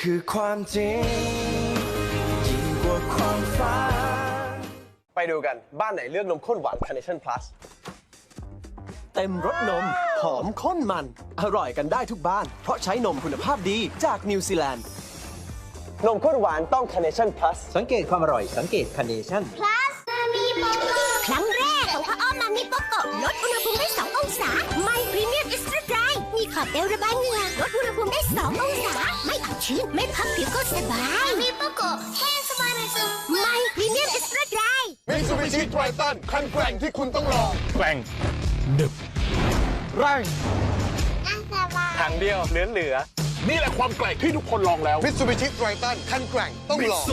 คือความจริงยิ่งกว่าความฝันไปดูกันบ้านไหนเลือกนมข้นหวาน Carnation Plus เต็มรสนม หอมข้นมัน อร่อยกันได้ทุกบ้าน เพราะใช้นมคุณภาพดีจากนิวซีแลนด์ นมข้นหวานต้อง Carnation Plus สังเกตความอร่อยสังเกตคาเนชั่น ครั้งแรกของพระอ้อมมามิโปโกะลดอุณหภูมิได้ 2 องศา ไม่พรีเมียมอิสตราไดมี ขอบเอวระบายเหงื่อลดอุณหภูมิได้ 2 องศา ไม่อับชื้น ไม่พับผิวก็สบายมิโปโกะแห้งสบายในซึมไม่พรีเมียมอิสตราไดมิซูบิชิไทรตันคันแกร่งที่คุณต้องลองแกร่งหนึบแรงถังเดียวเหลือเหลือนี่แหละความแกร่งที่ทุกคนลองแล้วมิซูบิชิไทรตันคันแกร่งต้องลอง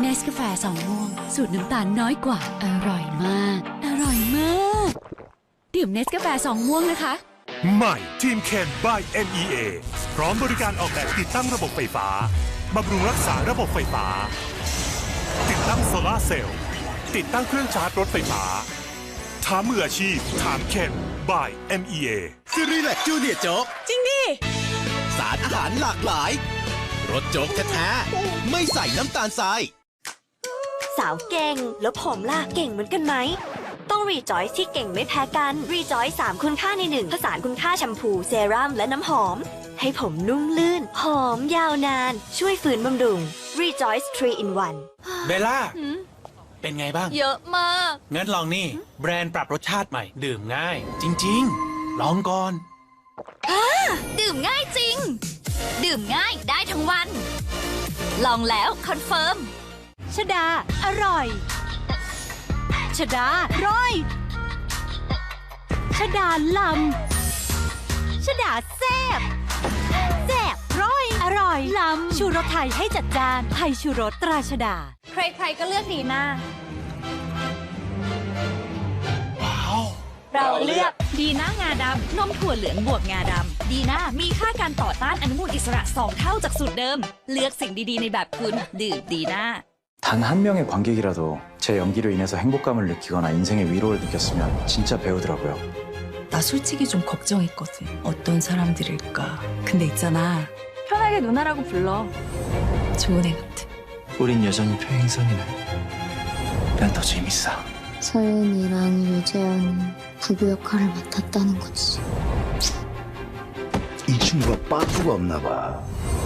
เนสกาแฟสองม่วง สูตรน้ำตาลน้อยกว่า อร่อยมาก อร่อยมาก ดื่มเนสกาแฟสองม่วงนะคะ ใหม่ทีมเคน by NEA พร้อมบริการออกแบบติดตั้งระบบไฟฟ้าบำรุงรักษาระบบไฟฟ้า ติดตั้งโซลาร์เซลล์ติดตั้งเครื่องชาร์จรถไฟฟ้าถามมืออาชีพ ถามเคน by NEA ซีรีส์แลกจูเนียร์โจ๊กจริงดิ สารอาหารหลากหลายรสโจ๊กแท้ๆไม่ใส่น้ำตาลทราย สาวเก่งแล้วผมล่ะเก่งเหมือนกันไหม ต้องรีจอยที่เก่งไม่แพ้กันรีจอย3คุณค่าในหนึ่งผสานคุณค่าแชมพูเซรั่มและน้ำหอม ให้ผมนุ่มลื่น หอมยาวนาน ช่วยฝืนบำรุง Rejoice 3 in 1 เบลล่า เป็นไงบ้าง เยอะมาก งั้นลองนี่ แบรนด์ปรับรสชาติใหม่ ดื่มง่าย จริง ๆ ลองก่อนดื่มง่ายจริง ดื่มง่ายได้ทั้งวัน ลองแล้วคอนเฟิร์มชดา อร่อย ชดา ร้อย ชดาลำ ชดาแซบแซบร้อย อร่อย ลำ ชูรสไทยให้จัดจานไทยชูรสตราชดา ใครๆก็เลือกดีน่าเราเลือกดีน่างาดำ นมถั่วเหลืองบวกงาดำ ดีน่ามีค่าการต่อต้านอนุมูลอิสระ 2 เท่าจากสูตรเดิม เลือกสิ่งดีๆในแบบคุณ ดื่มดีน่า 단 한 명의 관객이라도 제 연기로 인해서 행복감을 느끼거나 인생의 위로를 느꼈으면 진짜 배우더라고요. 나 솔직히 좀 걱정했거든. 어떤 사람들일까. 근데 있잖아. 편하게 누나라고 불러. 좋은 애 같아. 우린 여전히 표행선이네. 난 더 재밌어. 서윤이랑 유재현이 부부 역할을 맡았다는 거지. 이 친구가 빠꾸가 없나 봐.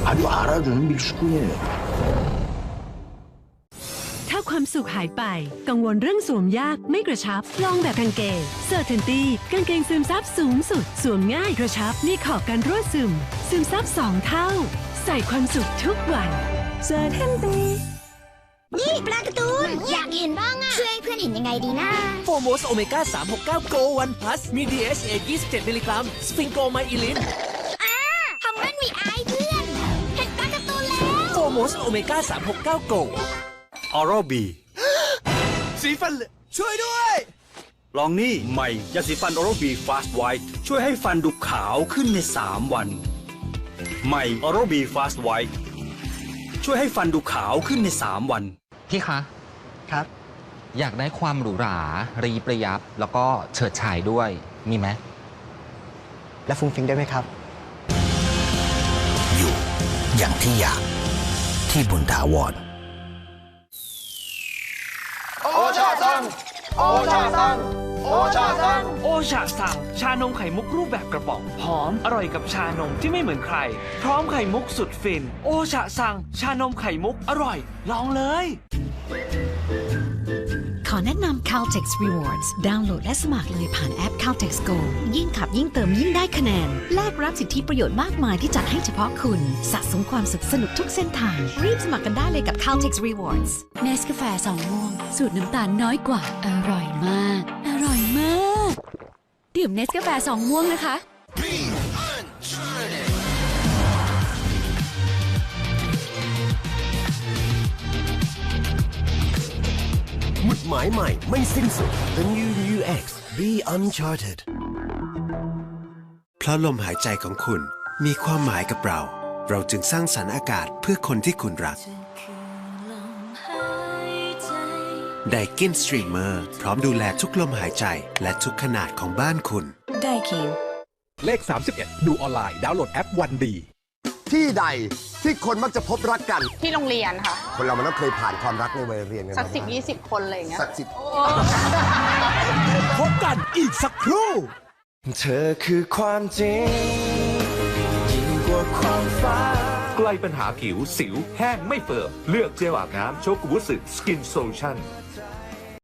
아주 알아주는 밀수꾼이에요. ถ้าความสุขหายไป กังวลเรื่องสวมยากไม่กระชับ ลองแบบกางเกงเซอร์เทนตี้กางเกงซึมซับสูงสุด สวมง่ายกระชับ มีขอบกันรั่วซึม ซึมซับสองเท่า ใส่ความสุขทุกวันเซอร์เทนตี้นี่ปลาการ์ตูนอยากเห็นบ้างอะช่วยให้เพื่อนเห็นยังไงดีนะโฟโมสโอเมก้า369 Go 1 Plus มี DHA 27 มิลลิกรัม สฟิงโกไมอิลินทำนั่นมีอายเพื่อน เห็นปลาการ์ตูนแล้วโฟโมสโอเมก้า369 Go Oral B สีฟันเหลืองช่วยด้วย ลองนี่ใหม่ยาสีฟันโอโรบีฟาสต์ไวท์ช่วยให้ฟันดูขาวขึ้นใน 3 วัน ใหม่โอโรบีฟาสต์ไวท์ช่วยให้ฟันดูขาวขึ้นใน 3 วัน พี่คะ ครับ อยากได้ความหรูหรา รีประยับ แล้วก็เฉิดฉายด้วย มีไหม และฟุ้งฟิ้งได้ไหมครับ อยู่อย่างที่อยากที่บุญถาวร ซังโอชาซังโอชาซังโอชาสังชานมไข่มุกรูปแบบกระป๋องหอมอร่อยกับชานมที่ไม่เหมือนใคร พร้อมไข่มุกสุดฟิน โอชาสังชานมไข่มุกอร่อย ลองเลย อแนะนำ Caltex Rewards ดาวน์โหลดและสมัครเลยผ่านแอป Caltex Go ยิ่งขับยิ่งเติมยิ่งได้คะแนน แลกรับสิทธิประโยชน์มากมายที่จัดให้เฉพาะคุณ สะสมความสุขสนุกทุกเส้นทาง รีบสมัครกันได้เลยกับ Caltex Rewards เนสกาแฟสองม่วง สูตรน้ำตาลน้อยกว่า อร่อยมาก อร่อยมาก ดื่มเนสกาแฟสองม่วงนะคะ หมายใหม่ไม่สิ้นสุด The New New X Be Uncharted เพราะลมหายใจของคุณมีความหมายกับเรา เราจึงสร้างสรรค์อากาศเพื่อคนที่คุณรัก ไดกินสตรีมเมอร์พร้อมดูแลทุกลมหายใจและทุกขนาดของบ้านคุณ ได้คิวเลข 31 ดูออนไลน์ ดาวน์โหลดแอปวันดี ที่ใดที่คนมักจะพบรักกัน ที่โรงเรียนค่ะ คนเรามันต้องเคยผ่านความรักในวัยเรียนกันสักมาสิบบ้างยี่สิบคนอะไรอย่างเงี้ยสักสิบพบกันอีกสักครู่ เธอคือความจริงยิ่งกว่าความฝันใกล้ปัญหาผิวสิวแห้งไม่เฟิร์มเลือกเจลอาบน้ำโชกุบุสึสกินโซลูชั่น